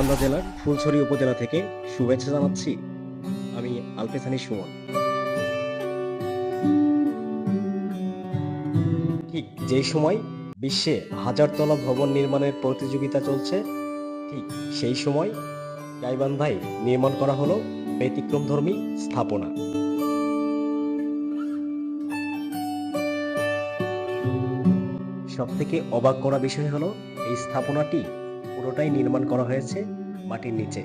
গাইবান্ধা জেলার ফুলছড়ি উপজেলা থেকে শুভেচ্ছা জানাচ্ছি আমি আলফেসানি সুমন। ঠিক যেই সময় বিশ্বে হাজারতলা ভবন নির্মাণের প্রতিযোগিতা চলছে, ঠিক সেই সময় গাইবান্ধায় নির্মাণ করা হলো ব্যতিক্রমধর্মী স্থাপনা। সব থেকে অবাক করা বিষয় হলো, এই স্থাপনাটি পুরোটাই নির্মাণ করা হয়েছে মাটির নিচে।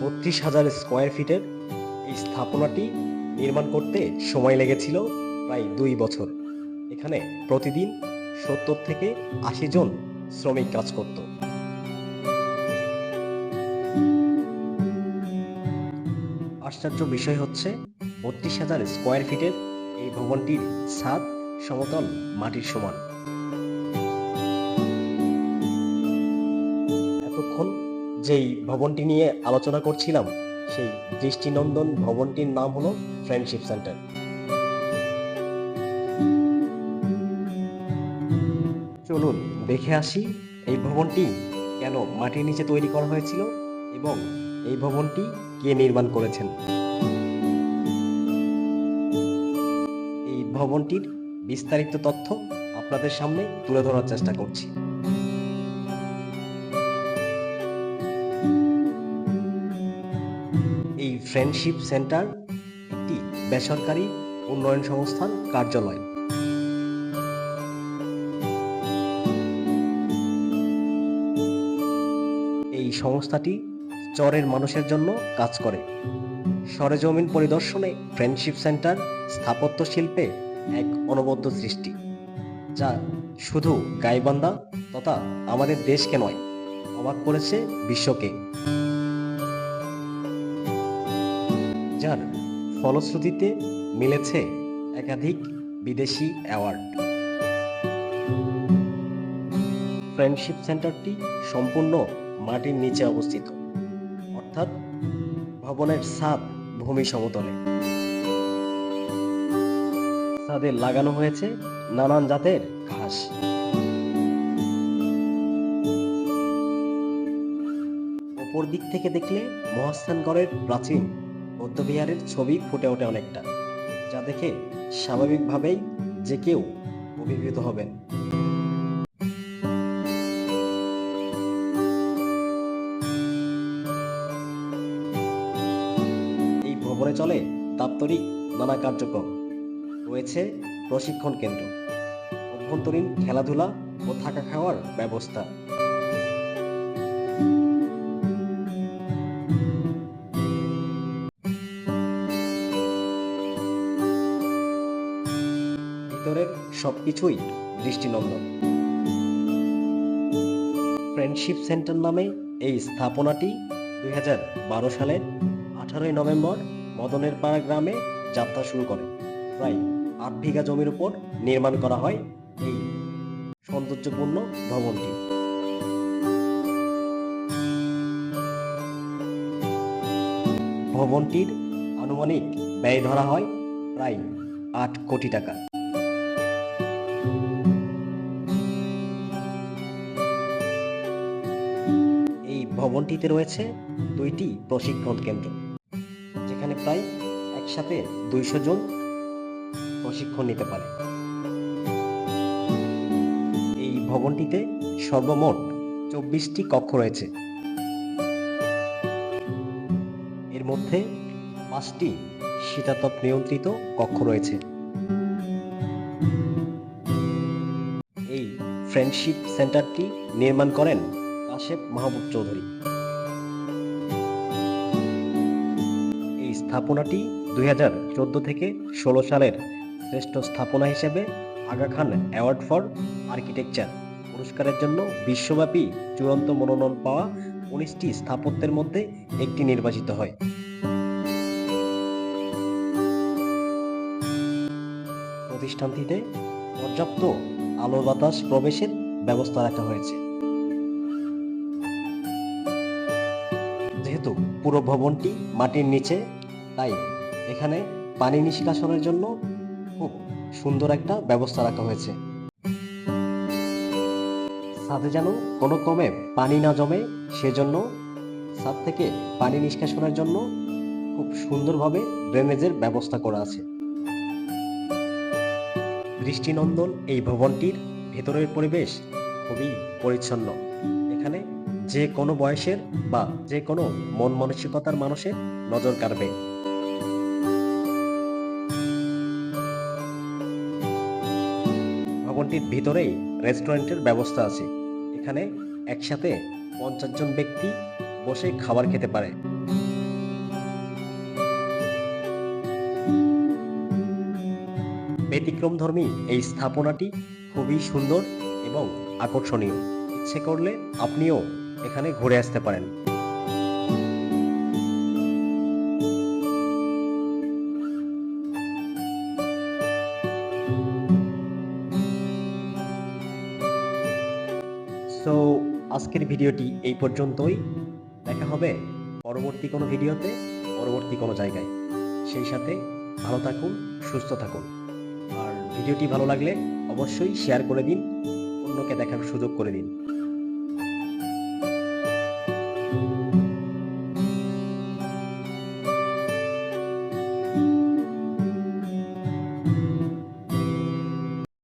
বত্রিশ হাজার স্কোয়ার ফিটের এই স্থাপনাটি নির্মাণ করতে সময় লেগেছিল প্রায় দুই বছর। এখানে প্রতিদিন সত্তর থেকে আশি জন শ্রমিক কাজ করত। আশ্চর্য বিষয় হচ্ছে, বত্রিশ হাজার স্কোয়ার ফিটের এই ভবনটির ছাদ সমতল, মাটির সমান। এতক্ষণ যেই ভবনটি নিয়ে আলোচনা করছিলাম, সেই দৃষ্টিনন্দন ভবনটির নাম হলো ফ্রেন্ডশিপ সেন্টার চলুন দেখে আসি এই ভবনটি কেন মাটির নিচে তৈরি করা হয়েছিল এবং এই ভবনটি কে নির্মাণ করেছেন। এই ভবনটির বিস্তারিত তথ্য আপনাদের সামনে তুলে ধরার চেষ্টা করছি। এই ফ্রেন্ডশিপ সেন্টার একটি বেসরকারি উন্নয়ন সংস্থার কার্যালয়। এই সংস্থাটি চরের মানুষের জন্য কাজ করে। সরেজমিন পরিদর্শনে ফ্রেন্ডশিপ সেন্টার স্থাপত্য শিল্পে এক অনবদ্য সৃষ্টি, যা শুধু গাইবান্ধা তথা আমাদের দেশকে নয়, অবাক করেছে বিশ্বকে। যার ফলশ্রুতিতে মিলেছে একাধিক বিদেশি অ্যাওয়ার্ড। ফ্রেন্ডশিপ সেন্টারটি সম্পূর্ণ মাটির নিচে অবস্থিত, অর্থাৎ ভবনের ছাদ ভূমি সমতলে। ছাদে লাগানো হয়েছে নানান জাতের ঘাস। অপর দিক থেকে দেখলে মহাস্থানগড়ের প্রাচীন বৌদ্ধবিহারের ছবি ফুটে ওঠে অনেকটা, যা দেখে স্বাভাবিকভাবেই যে কেউ অভিভূত হবেন। এই ভবনে চলে দাপ্তরিক নানা কার্যক্রম। রয়েছে প্রশিক্ষণ কেন্দ্র, অভ্যন্তরীণ খেলাধুলা ও থাকা খাওয়ার ব্যবস্থা। ভিতরের সবকিছুই দৃষ্টিনন্দন। ফ্রেন্ডশিপ সেন্টার নামে এই স্থাপনাটি দুই সালের আঠারোই নভেম্বর মদনের পাড়া গ্রামে যাত্রা শুরু করে। প্রায় আট বিঘা জমির উপর নির্মাণ করা হয় এই সৌন্দর্যপূর্ণ ভবনটি। ভবনটির আনুমানিক ব্যয় ধরা হয় প্রায় আট কোটি টাকা। এই ভবনটিতে রয়েছে দুইটি প্রশিক্ষণ কেন্দ্র, যেখানে প্রায় একসাথে দুইশো জন প্রশিক্ষণ নিতে পারে। এই ভবনটিতে সর্বমোট চব্বিশটি কক্ষ রয়েছে। এর মধ্যে পাঁচটি শীতাতপ নিয়ন্ত্রিত কক্ষ রয়েছে। এই ফ্রেন্ডশিপ সেন্টারটি নির্মাণ করেন কাশেপ মাহবুব চৌধুরী। এই স্থাপনাটি দুই হাজার চোদ্দ থেকে ষোলো সালের শ্রেষ্ঠ স্থাপনা হিসেবে Aga Khan award for architecture. পুরস্কারের জন্য বিশ্বব্যাপী চূড়ান্ত মনোনয়ন পাওয়া উনিশটি স্থাপত্যের মধ্যে একটি নির্বাচিত হয়। প্রতিষ্ঠানটিতে পর্যাপ্ত আলো বাতাস প্রবেশের ব্যবস্থা রাখা হয়েছে। যেহেতু পুরো ভবনটি মাটির নিচে, তাই এখানে পানি নিষ্কাশনের জন্য সুন্দর একটা ব্যবস্থা রাখা হয়েছে। ছাদে যেন কোনো ক্রমে পানি না জমে, সেজন্য ছাদ থেকে পানি নিষ্কাশনের জন্য খুব সুন্দরভাবে ড্রেনেজের ব্যবস্থা করা আছে। দৃষ্টিনন্দন এই ভবনটির ভেতরের পরিবেশ খুবই পরিচ্ছন্ন। এখানে যে কোনো বয়সের বা যে কোনো মন মানসিকতার মানুষের নজর কাড়বে। ভবনটির ভিতরেই রেস্টুরেন্টের ব্যবস্থা আছে। এখানে একসাথে পঞ্চাশ জন ব্যক্তি বসে খাবার খেতে পারে। ব্যতিক্রমধর্মী এই স্থাপনাটি খুবই সুন্দর এবং আকর্ষণীয়। ইচ্ছে করলে আপনিও এখানে ঘুরে আসতে পারেন। আজকের ভিডিওটি এই পর্যন্তই। দেখা হবে পরবর্তী কোনো ভিডিওতে, পরবর্তী কোনো জায়গায়। সেই সাথে ভালো থাকুন, সুস্থ থাকুন। আর ভিডিওটি ভালো লাগলে অবশ্যই শেয়ার করে দিন, অন্যকে দেখার সুযোগ করে দিন।